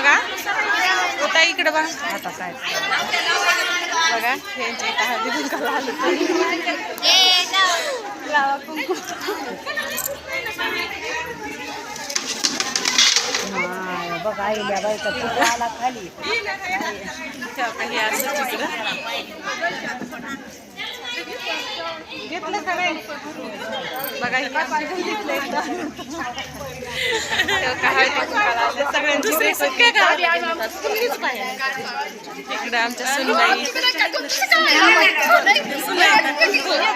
बघा. होता इकडे बघा. आता काय बघा यांच्या इथं हळदी कुंकाला आलो लावा कुंकू बघा आईल्या बायका पुढे आला खाली. काही असं चित्र घेतलं का नाही? बघा हे गल्लीतलं एकदा. दुसरे सुक्या इकडे आमच्या सुनबाई.